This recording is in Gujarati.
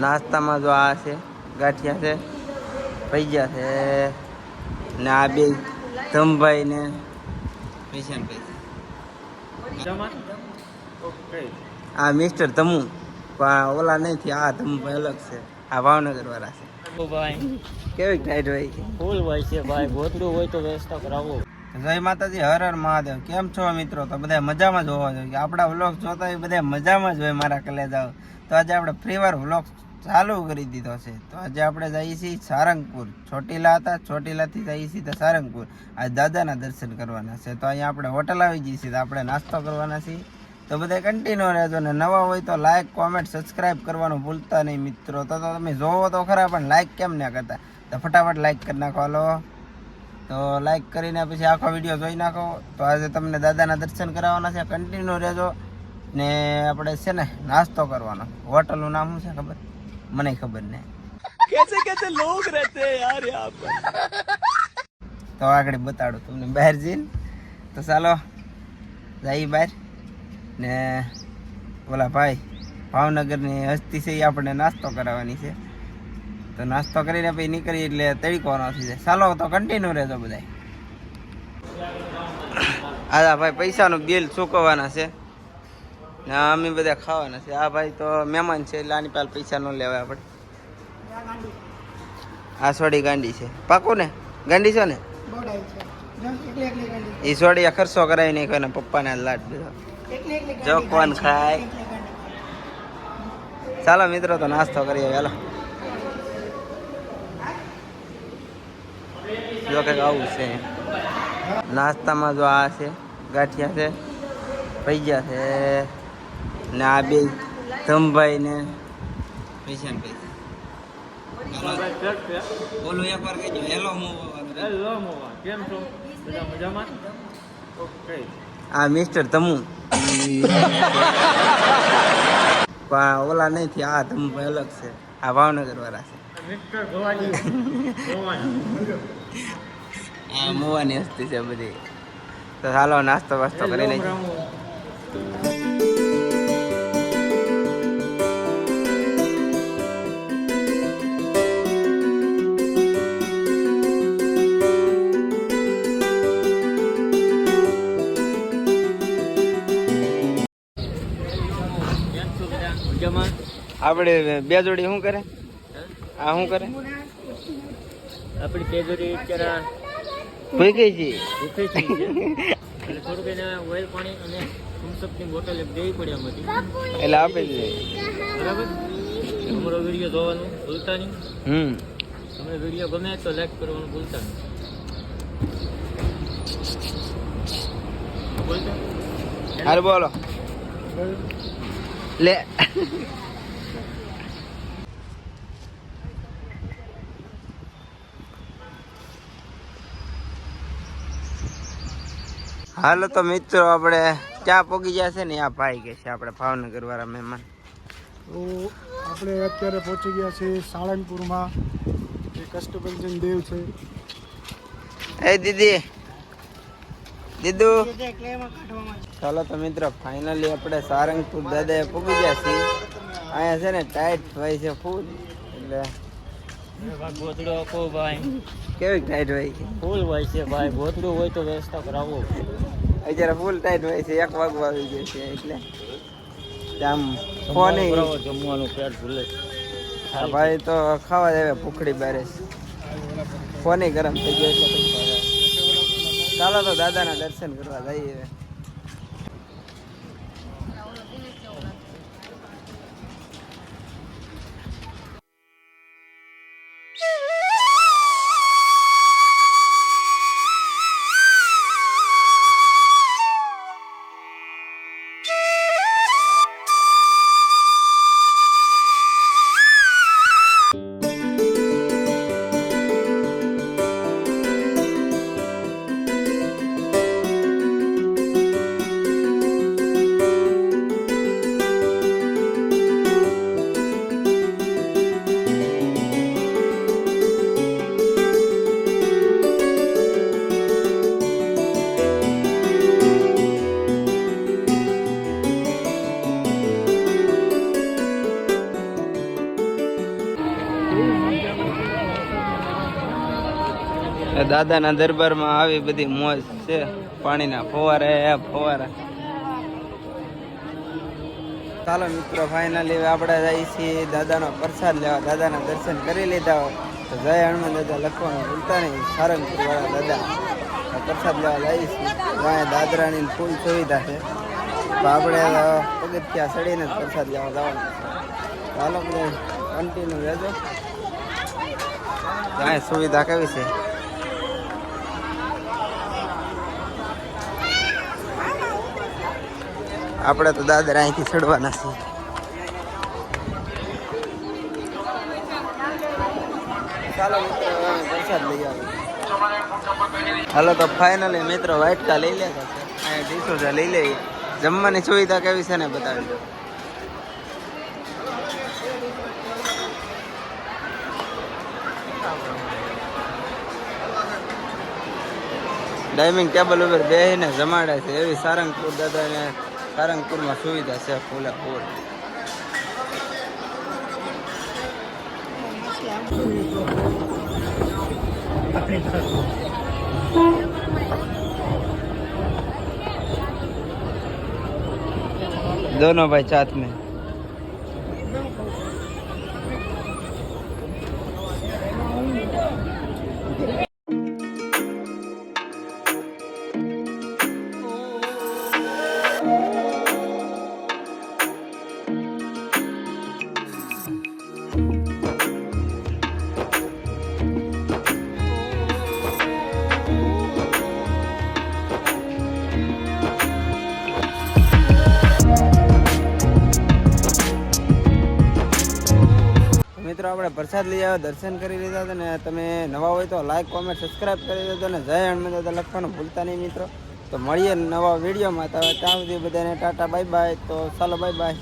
નાસ્તામાં જો આ છે ગાંઠિયા છે પૈજા છે ને આ બે ધમભાઈ ને પૈસા ને પૈસા. આ મિસ્ટર ધમુ. પણ ઓલા નહીં થી આ ધમભાઈ અલગ છે. આ ભાવનગર વાળા છે. કેવી ટાઈટ હોય? ફૂલ હોય છે ભાઈ. ગોતડું હોય તો વ્યવસ્થા કરાવો. જય માતાજી, હર હર મહાદેવ. કેમ છો મિત્રો? તો બધા મજામાં જ હોવા જોઈએ. આપણા વ્લોગ જોતા હોય બધા મજામાં જ હોય મારા કલેજાઓ. તો આજે આપણે ફ્રી વાર વ્લોગ ચાલુ કરી દીધો છે. તો આજે આપણે જઈએ છીએ સારંગપુર. ચોટીલા હતા, ચોટીલાથી જઈએ છીએ તો સારંગપુર. આજે દાદાના દર્શન કરવાના છે. તો અહીંયા આપણે હોટલ આવી જઈએ છીએ તો આપણે નાસ્તો કરવાના છીએ. તો બધા કન્ટિન્યુ રહેજો ને નવા હોય તો લાઇક કોમેન્ટ સબસ્ક્રાઇબ કરવાનું ભૂલતા નહીં મિત્રો. તો તમે જોવો તો ખરા, પણ લાઇક કેમ ના કરતા? તો ફટાફટ લાઇક કરી હાલો. તો લાઈક કરીને પછી આખો વીડિયો જોઈ નાખો. તો આજે તમને દાદાના દર્શન કરાવવાના છે. કન્ટિન્યુ રહેજો. ને આપણે છે ને નાસ્તો કરવાનો. હોટલનું નામ શું છે ખબર? મને ખબર ને કેસે કેસે લોગ રહેતે યાર યહાં પર? તો આગળ બતાડું તમને બહાર જઈને. તો ચાલો જઈ બહાર. ને ઓલા ભાઈ ભાવનગરની હસ્તી છે એ આપણે નાસ્તો કરાવવાની છે. તો નાસ્તો કરીને પછી નીકળી એટલે થઈ જાય. ચાલો તો કન્ટિન્યુ રહેજો બધા આ ભાઈ પૈસાનું બિલ ચૂકવવાના છે. ને અમે બધા ખાવાના છે. આ ભાઈ તો મહેમાન છે એટલે આની પાસે પૈસા ન લેવાય આપણે. આ સોડી ગાંડી છે. પાકું ને? ગાંડી છો ને? એ સોડી ખર્ચો કરાવી નહીં કોઈના પપ્પાને લાડ દીધો. જો કોણ ખાય. ચાલો મિત્રો તો નાસ્તો કરીએ ચાલો જો કંઈક આવું છે. નાસ્તામાં જો આ છે ગાંઠિયા છે પૈજા છે ને આ બે ધમભાઈ ને ને બોલો એક વાર કહેજો. હેલો હેલો મોવા કેમ છો? બધા મજામાં? ઓકે. આ મિસ્ટર તમુ ઓલા નહીં આ ધમભાઈ અલગ છે. આ ભાવનગર વાળા છે. મિસ્ટર ભવાની. ભવાની. આ મોવાની હસ્તી છે બધી. તો ચાલો નાસ્તો વાસ્તો કરી લઈએ આપણે બે જોડી શું કરે? આ શું કરે? આપણી તેજરી અત્યારે ભૂઈ ગઈ છે. દુખે છે એટલે થોડુંક એને ઓઇલ પાણી અને થમ્સઅપની બોટલ એમ દેવી પડી આમાંથી. એટલે આપે છે. બરાબર? અમારો વીડિયો જોવાનું ભૂલતા નહીં. હમ. તમને વીડિયો ગમે તો લાઈક કરવાનું ભૂલતા નહીં. બોલતા અરે બોલો. લે. હાલો તો મિત્રો આપણે ક્યાં પોગી ગયા છે ને આ ભાઈ કે છે આપણે ભાવનગર વાળા મહેમાન. તો આપણે અત્યારે પહોંચી ગયા છીએ સાળંગપુરમાં. જે કષ્ટભંજન દેવ છે. એ દીદી દીદુ. ચાલો તો મિત્રો ફાઇનલી આપણે સારંગપુર દાદાએ પૂગી ગયા છીએ. અહીંયા છે ને ટાઈટ થાય છે ફૂલ એટલે ગોતડો આપો ભાઈ. કેવી ટાઈટ હોય? છે ફૂલ હોય છે ભાઈ. ગોતડું હોય તો વ્યવસ્થા કરાવો. અત્યારે ફૂલ ટાઈટ હોય છે. એક વાગવા આવી જાય છે એટલે. આમ ફોન જમવાનું પેટ ભૂલે. ભાઈ તો ખાવા જાય ભૂખડી બારે. ફોની ગરમ થઈ ગયો ચાલો તો દાદાના દર્શન કરવા જઈએ. દાદાના દરબારમાં આવી બધી મોજ છે. પાણીના ફવારે ફવારા. ચાલો મિત્રો ફાઇનલી આપણે જઈએ છીએ દાદાનો પ્રસાદ લેવા. દાદાના દર્શન કરી લીધા હોય તો જય હનુમાન દાદા લખવાનું ભૂલતા નહીં. સારંગપુર વાળા દાદા પ્રસાદ લેવા જઈએ છીએ. ત્યાં દાદરાની ફૂલ સુવિધા છે. તો આપણે પગથિયા ચડીને જ પ્રસાદ લેવા જવાનું ચાલો કન્ટિન્યુ રહેજો. ત્યાં સુવિધા કેવી છે? આપણે તો દાદર અહીંથી ચડવાના છીએ. હાલો તો ફાઇનલી મિત્રો વાઇટકા લઈ લે અહીંયા ડીશો લઈ લે. જમવાની સુવિધા કેવી છે ને બતાવી દો. ડાઇનિંગ ટેબલ ઉપર બેસીને જમાડે છે. એવી સારંગપુર દાદાને સારંગપુરમાં સુવિધા છે ફૂલે ફૂલ દોનો ભાઈ સાથ મેં મિત્રો, આપણે પ્રસાદ લઈ આવ્યા, દર્શન કરી લીધા હતા ને તમે નવા હોય તો લાઈક કોમેન્ટ સબસ્ક્રાઇબ કરી દેજો ને જય હનુમાન દાદા લખવાનું ભૂલતા નહીં મિત્રો. તો મળીએ નવા વિડીયોમાં તો ત્યાં સુધી બધાને ટાટા બાય બાય તો ચાલો બાય બાય